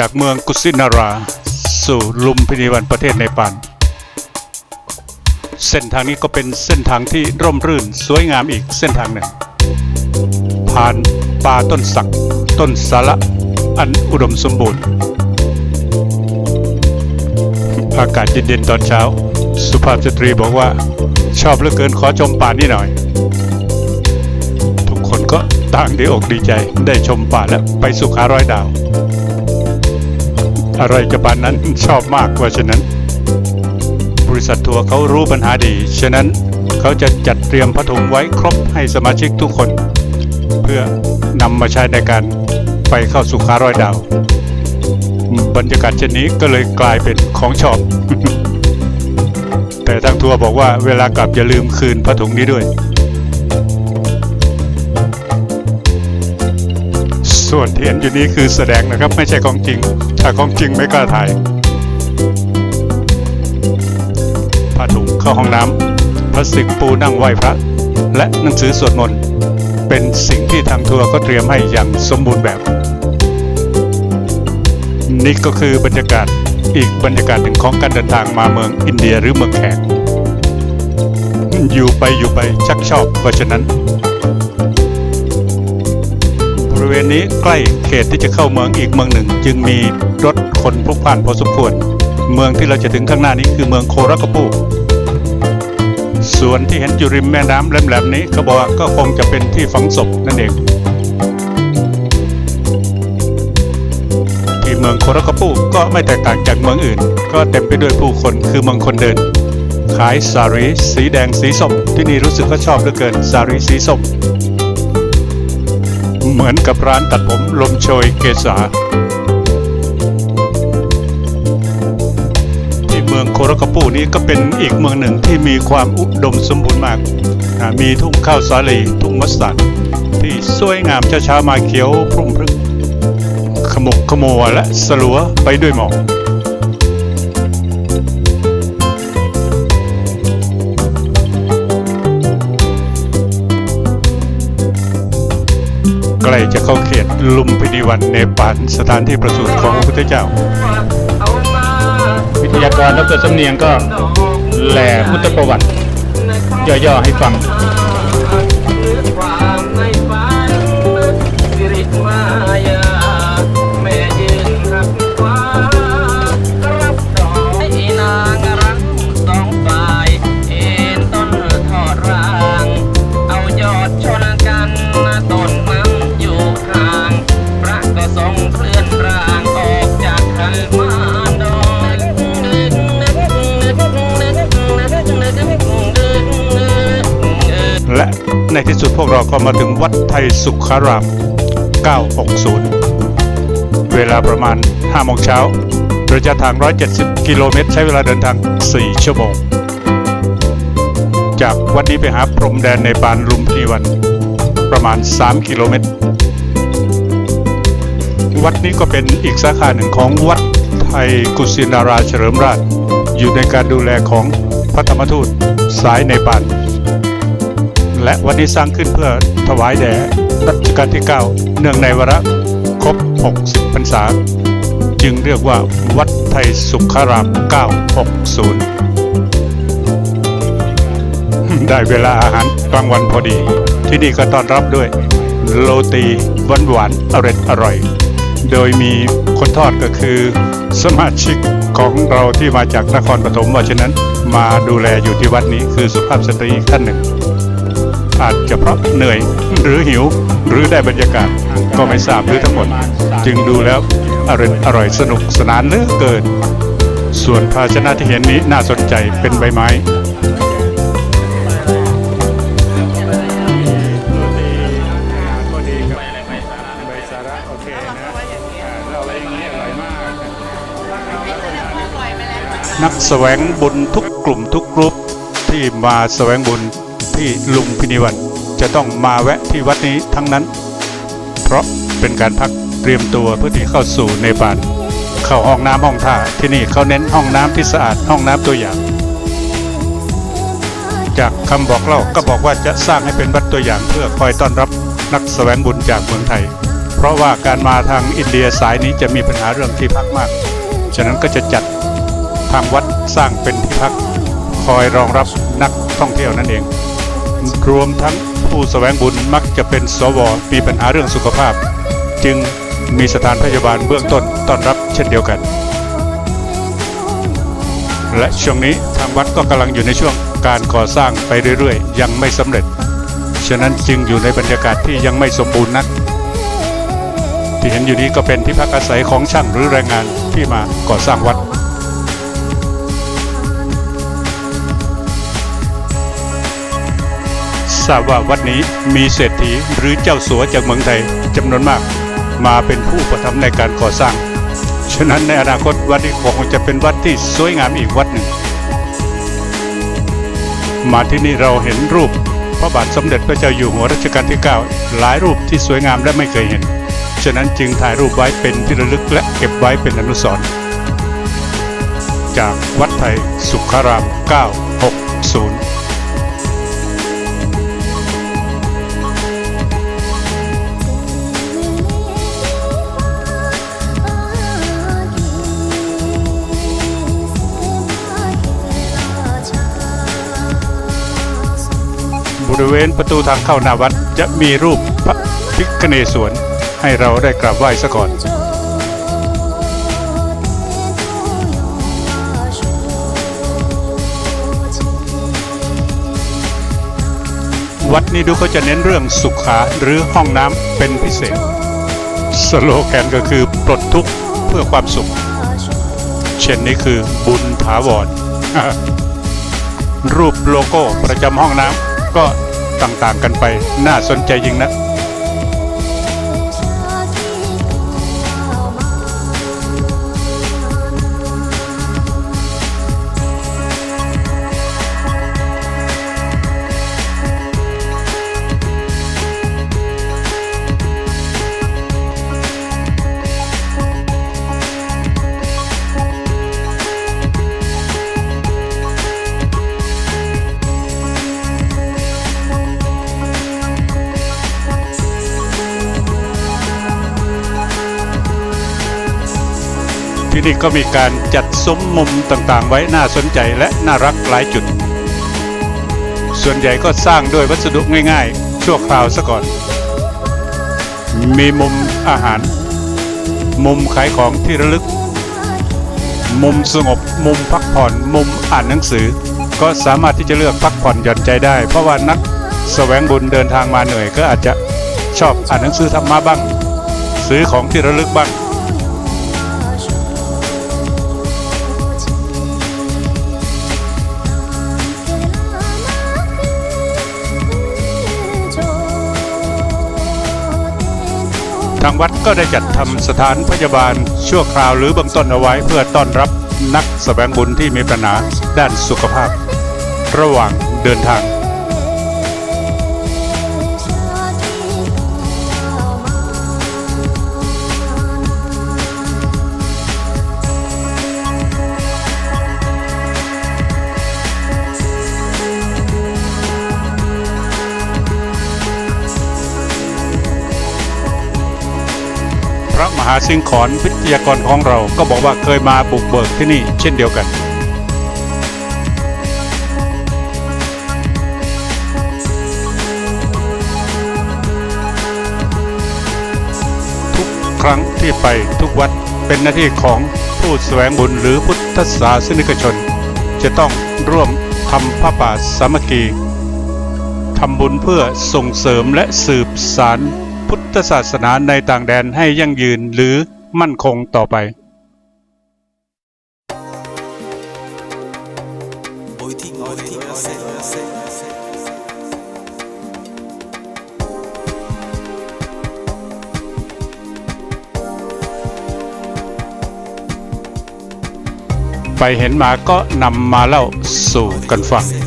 จากเมืองกุสินารา สู่ลุมพินีวันประเทศเนปาลเส้นทางนี้ก็เป็นเส้นทางที่ร่มรื่นสวยงามอีกเส้นทางหนึ่ง ผ่านป่าต้นสัก ต้นสาระอันอุดมสมบูรณ์ อากาศเย็นๆตอนเช้า สุภาพสตรีบอกว่า ชอบเหลือเกินขอชมป่านี่หน่อย ทุกคนก็ต่างดีอกดีใจได้ชมป่าและไปสุขาร้อยดาว อะไรจะปานนั้นชอบมากกว่าฉะนั้น บริษัททัวร์เขารู้ปัญหาดี ฉะนั้นเขาจะจัดเตรียมผ้าถุงไว้ครบให้สมาชิกทุกคน เพื่อนำมาใช้ในการไปเข้าสุขาร้อยดาว บรรยากาศเช่นนี้ก็เลยกลายเป็นของชอบ แต่ทางทัวร์บอกว่าเวลากลับอย่าลืมคืนผ้าถุงนี้ด้วย ส่วนที่เห็นอยู่นี้คือแสดงนะครับ ไม่ใช่ของจริง ถ้าของจริงไม่กล้าถ่ายผ้าถุงเข้าห้องน้ำพลาสติกปูนั่งไหว้พระ และหนังสือสวดมนต์เป็นสิ่งที่ทางทัวร์ก็เตรียมให้อย่างสมบูรณ์แบบ นี่ก็คือบรรยากาศอีกบรรยากาศหนึ่งของการเดินทางมาเมืองอินเดียหรือเมืองแขกอยู่ไปอยู่ไปชักชอบเพราะฉะนั้น ริเวณนี้ใกล้เขตที่จะเข้าเมืองอีกเมืองหนึ่ง จึงมีรถคนพลุกพล่านพอสมควร เมืองที่เราจะถึงข้างหน้านี้คือเมืองโครักปูส่วนที่เห็นอยู่ริมแม่น้ำแหลมๆนี้เขาบอกว่าก็คงจะเป็นที่ฝังศพนั่นเอง ที่เมืองโครักปูก็ไม่แตกต่างจากเมืองอื่น ก็เต็มไปด้วยผู้คนคือเมืองคนเดิน ขายสารีสีแดงสีส้มที่นี่รู้สึกว่าชอบเหลือเกินสารีสีส้ม เหมือนกับร้านตัดผมลมโชยเกษาที่เมืองโครกปูนี้ก็เป็นอีกเมืองหนึ่งที่มีความอุดมสมบูรณ์มาก มีทุ่งข้าวสาลีทุ่งมัสตัดที่สวยงามเช้าๆมาเขียวพรุ่งพรึงขมุกขมัวและสลัวไปด้วยหมอก ใกล้จะเข้าเขตลุมพินีวันเนปาลสถานที่ประสูติของพระพุทธเจ้า วิทยากรดรสำเนียงก็แหล่พุทธประวัติ ย่อๆให้ฟัง ในที่สุดพวกเราก็มาถึงวัดไทยสุขาราม 960 เวลาประมาณ 5 โมงเช้า ระยะทาง 170 กิโลเมตร ใช้เวลาเดินทาง 4 ชั่วโมง จากวัดนี้ไปหาพรมแดนในปานลุมพินีวัน ประมาณ 3 กิโลเมตร วัดนี้ก็เป็นอีกสาขาหนึ่งของวัดไทยกุสินาราเฉลิมราช อยู่ในการดูแลของพระธรรมทูตสายในปาน และวันนี้สร้างขึ้นเพื่อถวายแด่รัชกาลที่ 9 เนื่องในวาระครบ 60พรรษา จึงเรียกว่าวัดไทยสุขาราม 960 ได้เวลาอาหารกลางวันพอดี ที่นี่ก็ต้อนรับด้วย โรตีหวานหวานอร่อยอร่อย โดยมีคนทอดก็คือสมาชิกของเราที่มาจากนครปฐมเพราะฉะนั้นมาดูแลอยู่ที่วัดนี้คือสุภาพสตรีท่านหนึ่ง อาจจะเพราะเหนื่อยหรือหิวหรือได้บรรยากาศก็ไม่ทราบหรือทั้งหมด จึงดูแล้วอร่อยอร่อยสนุกสนานเหลือเกิน ส่วนภาชนะที่เห็นนี้น่าสนใจเป็นใบไม้นักแสวงบุญทุกกลุ่มทุกกรุ๊ปที่มาแสวงบุญ ที่ลุมพินีวันจะต้องมาแวะที่วัดนี้ทั้งนั้น เพราะเป็นการพักเตรียมตัวเพื่อที่เข้าสู่ในปานเข้าห้องน้ำห้องท่าที่นี่เขาเน้นห้องน้ำที่สะอาดห้องน้ำตัวอย่าง จากคำบอกเล่าก็บอกว่าจะสร้างให้เป็นวัดตัวอย่างเพื่อคอยต้อนรับนักแสวงบุญจากเมืองไทย เพราะว่าการมาทางอินเดียสายนี้จะมีปัญหาเรื่องที่พักมาก ฉะนั้นก็จะจัดทางวัดสร้างเป็นที่พัก คอยรองรับนักท่องเที่ยวนั่นเอง รวมทั้งผู้แสวงบุญมักจะเป็นสวมีปัญหาเรื่องสุขภาพ จึงมีสถานพยาบาลเบื้องต้นต้อนรับเช่นเดียวกัน และช่วงนี้ทางวัดก็กำลังอยู่ในช่วงการก่อสร้างไปเรื่อยๆ ยังไม่สำเร็จ ฉะนั้นจึงอยู่ในบรรยากาศที่ยังไม่สมบูรณ์นัก ที่เห็นอยู่นี้ก็เป็นที่พักอาศัยของช่างหรือแรงงานที่มาก่อสร้างวัด ทราบว่าวัดนี้มีเศรษฐีหรือเจ้าสัวจากเมืองไทยจำนวนมาก มาเป็นผู้ประทับในการก่อสร้าง ฉะนั้นในอนาคตวัดนี้คงจะเป็นวัดที่สวยงามอีกวัดหนึ่ง มาที่นี่เราเห็นรูปพระบาทสมเด็จพระเจ้าอยู่หัวรัชกาลที่ 9 หลายรูปที่สวยงามและไม่เคยเห็น ฉะนั้นจึงถ่ายรูปไว้เป็นที่ระลึกและเก็บไว้เป็นอนุสรณ์จากวัดไทยสุขาราม 960 บริเวณประตูทางเข้าหน้าวัดจะมีรูปพระพิฆเนศวรให้เราได้กราบไหว้ซะก่อนวัดนี้ดูเขาจะเน้นเรื่องสุขาหรือห้องน้ำเป็นพิเศษ สโลแกนก็คือปลดทุกข์เพื่อความสุข เช่นนี้คือบุญถาวรรูปโลโก้ประจำห้องน้ำก็ ต่างๆกันไป น่าสนใจยิ่งนะ นี่ก็มีการจัดซุ้มมุมต่างๆ ไว้น่าสนใจและน่ารักหลายจุด ส่วนใหญ่ก็สร้างด้วยวัสดุง่ายๆ ชั่วคราวซะก่อน มีมุมอาหาร มุมขายของที่ระลึก มุมสงบ มุมพักผ่อน มุมอ่านหนังสือ ก็สามารถที่จะเลือกพักผ่อนหย่อนใจได้ เพราะว่านักแสวงบุญเดินทางมาเหนื่อย ก็อาจจะชอบอ่านหนังสือธรรมะบ้าง ซื้อของที่ระลึกบ้าง ทางวัดก็ได้จัดทำสถานพยาบาล ชั่วคราวหรือเบื้องต้นเอาไว้ เพื่อต้อนรับนักแสวงบุญที่มีปัญหาด้านสุขภาพ ระหว่างเดินทางาสิงขอนวิทยากรของเราก็บอกว่าเคยมาบุกเบิกที่นี่เช่นเดียวกันทุกครั้งที่ไปทุกวัดเป็นหน้าที่ของผู้แสวงบุญหรือพุทธศาสนิกชน จะต้องร่วมทำผ้าป่าสามัคคีทำบุญเพื่อส่งเสริมและสืบสาร ธศาสนาในต่างแดนให้ยั่งยืนหรือมั่นคงต่อไปไปเห็นมาก็นำมาเล่าสู่กันฟัง